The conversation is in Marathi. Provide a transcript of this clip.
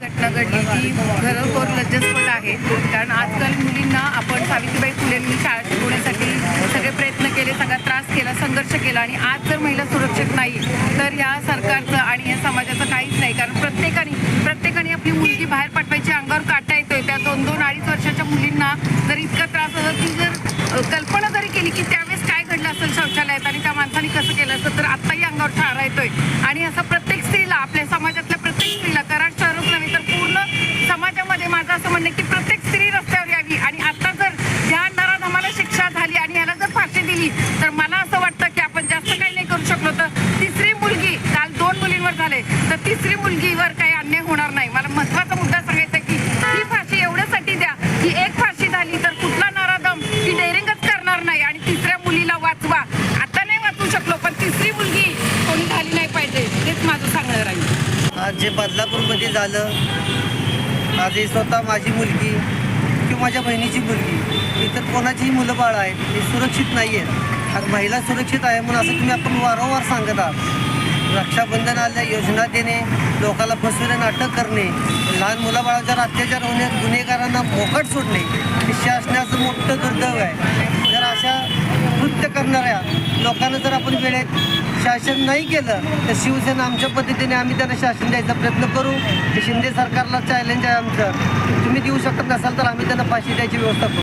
घटना घडली ही खरोखर लज्जास्पद आहे. कारण आजकाल मुलींना आपण सावित्रीबाई फुलेंनी शाळा शिकवण्यासाठी सगळे प्रयत्न केले सगळा त्रास केला संघर्ष केला आणि आज जर महिला सुरक्षित नाही तर ह्या सरकारचं आणि या समाजाचं काहीच नाही. कारण प्रत्येकाने प्रत्येकाने आपली मुलगी बाहेर पाठवायची अंगावर काटा येतोय. त्या दोन दोन अडीच वर्षाच्या मुलींना जर इतका त्रास होता की जर कल्पना जरी केली की त्यावेळेस काय घडलं असेल शौचालयात आणि त्या माणसाने कसं केलं असेल तर आत्ताही अंगावर ठार येतोय. आणि असं प्रत्येक स्त्रीला आपल्या समाजातल्या प्रत्येक स्त्रीला कराड शहरच नव्हे तर पूर्ण समाजामध्ये माझं असं म्हणणं आहे की प्रत्येक स्त्री रस्त्यावर यावी आणि आता जर ह्या नराधमाला शिक्षा झाली आणि ह्याला जर फाशी दिली तर मला असं वाटतं की आपण जास्त काही नाही करू शकलो तर तिसरी मुलगी काल दोन मुलींवर झाले तर तिसरी मुलगीवर काही अन्याय होणार नाही मला महत्त्वाचा मुद्दा सांगायचा आहे की ही फाशी एवढ्यासाठी द्या की एक फाशी झाली तर कुठला नराधम ही डेअरिंगच करणार नाही आणि तिसऱ्या मुलीला वाचवा आता नाही वाचवू शकलो पण तिसरी मुलगी कोणी झाली नाही पाहिजे हेच माझं सांगणं राहील आज जे बदलापूरमध्ये झालं माझी स्वतः माझी मुलगी किंवा माझ्या बहिणीची मुलगी इतर कोणाचीही मुलं बाळ आहेत ती सुरक्षित नाही आहेत. आणि महिला सुरक्षित आहे म्हणून असं तुम्ही आपण वारंवार सांगत आहात. रक्षाबंधन आल्या योजना देणे लोकांना फसविणे अटक करणे लहान मुलाबाळांवर अत्याचार होणे गुन्हेगारांना मोकट सोडणे हे शासनाचं मोठं दुर्दैव आहे. जर अशा कृत्य करणाऱ्या लोकांना जर आपण वेळेत शासन नाही केलं तर शिवसेना आमच्या पद्धतीने आम्ही त्यांना शासन द्यायचा प्रयत्न करू. ते शिंदे सरकारला चॅलेंज आहे आमचं. तुम्ही देऊ शकत नसाल तर आम्ही त्यांना फाशी द्यायची व्यवस्था करू.